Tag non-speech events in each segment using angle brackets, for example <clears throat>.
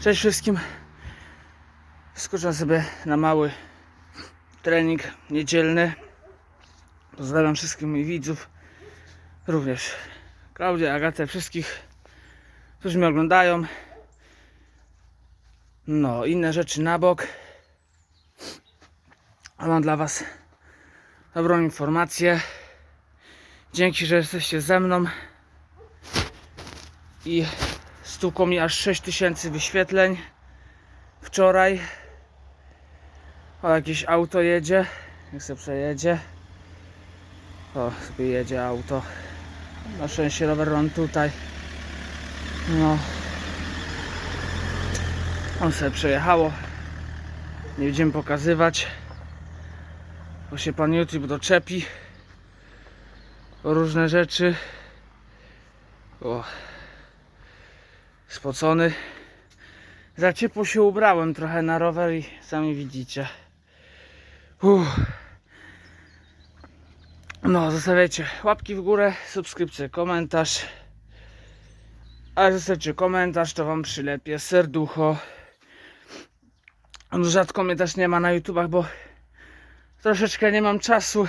Cześć wszystkim. Skoczę sobie na mały trening niedzielny. Pozdrawiam wszystkich moich widzów. Również Klaudię, Agatę, wszystkich, którzy mnie oglądają. No, inne rzeczy na bok. Mam dla Was dobrą informację. Dzięki, że jesteście ze mną. I stukło mi aż 6000 wyświetleń wczoraj. O, jakieś auto jedzie. Niech sobie przejedzie. O, sobie jedzie auto. Na szczęście rower on tutaj. No. On sobie przejechało. Nie będziemy pokazywać. Bo się pan YouTube doczepi. Różne rzeczy. O. Spocony. Za ciepło się ubrałem trochę na rower i sami widzicie. Uff. No, zostawiajcie łapki w górę, subskrypcję, komentarz. A jak zostawicie komentarz, to wam przylepię serducho. No, rzadko mnie też nie ma na YouTubach, bo troszeczkę nie mam czasu.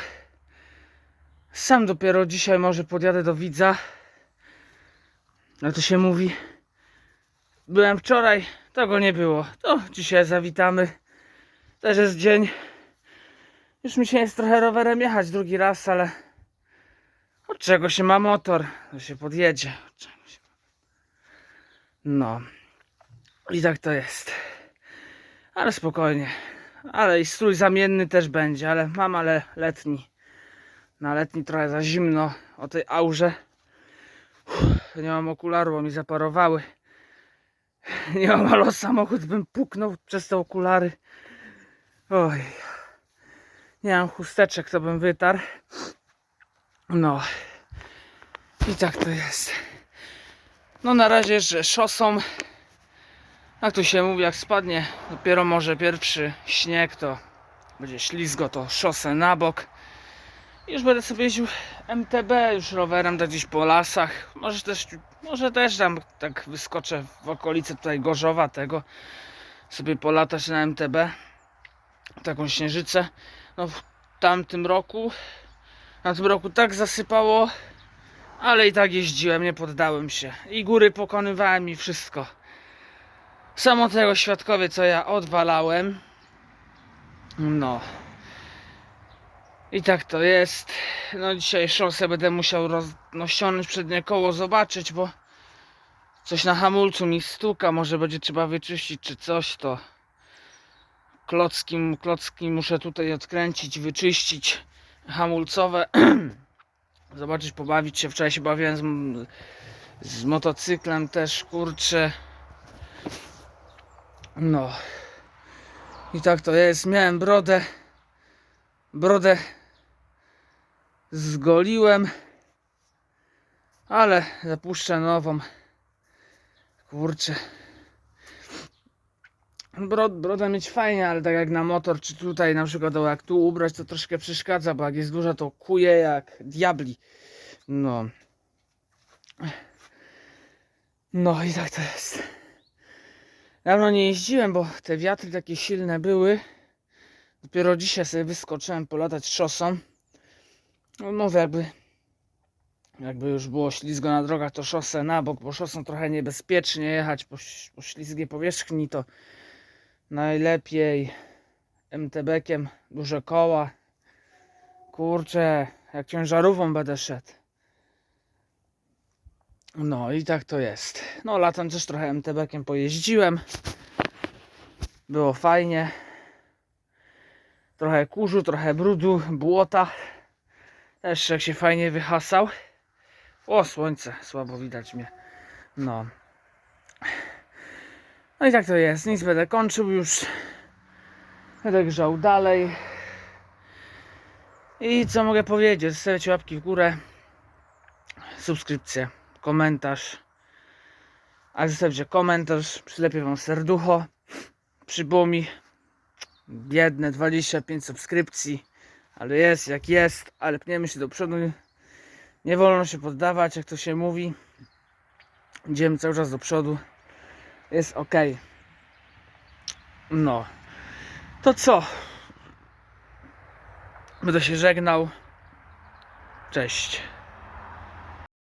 Sam dopiero dzisiaj może podjadę do widza. No to się mówi. Byłem wczoraj, to go nie było. To dzisiaj zawitamy. Też jest dzień. Już mi się jest trochę rowerem jechać drugi raz, ale od czego się ma motor? To się podjedzie. No. I tak to jest. Ale spokojnie. Ale i strój zamienny też będzie, ale mam ale letni. Na letni trochę za zimno o tej aurze. Uff, nie mam okularu, bo mi zaparowały. <laughs> Nie mam ale samochód bym puknął przez te okulary. Oj. Nie mam chusteczek, to bym wytarł. No. I tak to jest. No na razie, że szosą. Jak tu się mówi, jak spadnie dopiero może pierwszy śnieg, to będzie ślizgo, to szosę na bok. Już będę sobie jeździł MTB już rowerem tak gdzieś po lasach. Może też, może też tam tak wyskoczę w okolicy tutaj Gorzowa tego. Sobie polatać na MTB. Taką śnieżycę. No w tamtym roku, na tym roku tak zasypało, ale i tak jeździłem, nie poddałem się. I góry pokonywałem i wszystko. Samo tego świadkowie, co ja odwalałem. No. I tak to jest. No dzisiaj szosę będę musiał roz... no, ściągnąć przednie koło, zobaczyć, bo coś na hamulcu mi stuka, może będzie trzeba wyczyścić czy coś, to klocki, klocki muszę tutaj odkręcić, wyczyścić hamulcowe. <clears throat> Zobaczyć, pobawić się. Wczoraj się bawiłem z, z motocyklem też, kurczę. No. I tak to jest. Miałem brodę. Brodę zgoliłem. Ale zapuszczę nową. Kurczę. Brod, brodę mieć fajnie, ale tak jak na motor, czy tutaj na przykład jak tu ubrać, to troszkę przeszkadza, bo jak jest duża, to kuje jak diabli. No. No i tak to jest. Dawno nie jeździłem, bo te wiatry takie silne były. Dopiero dzisiaj sobie wyskoczyłem polatać szosą. No mówię, jakby jakby już było ślizgo na drogach, to szosę na bok, bo szosą trochę niebezpiecznie jechać po, po ślizgiej powierzchni, to najlepiej MTB-kiem, duże koła. Kurczę, jak ciężarówką będę szedł. No i tak to jest. No latem też trochę MTB-kiem pojeździłem. Było fajnie. Trochę kurzu, trochę brudu, błota. Też jak się fajnie wyhasał. O, słońce, słabo widać mnie. No. No i tak to jest. Nic będę kończył już. Będę grzał dalej. I co mogę powiedzieć? Zostawiacie łapki w górę. Subskrypcję, komentarz. A jak zostawicie komentarz, przylepię wam serducho. Przybyło mi biedne 25 subskrypcji. Ale jest jak jest, ale pniemy się do przodu. Nie wolno się poddawać, jak to się mówi. Idziemy cały czas do przodu. Jest ok. No. To co? Będę się żegnał. Cześć.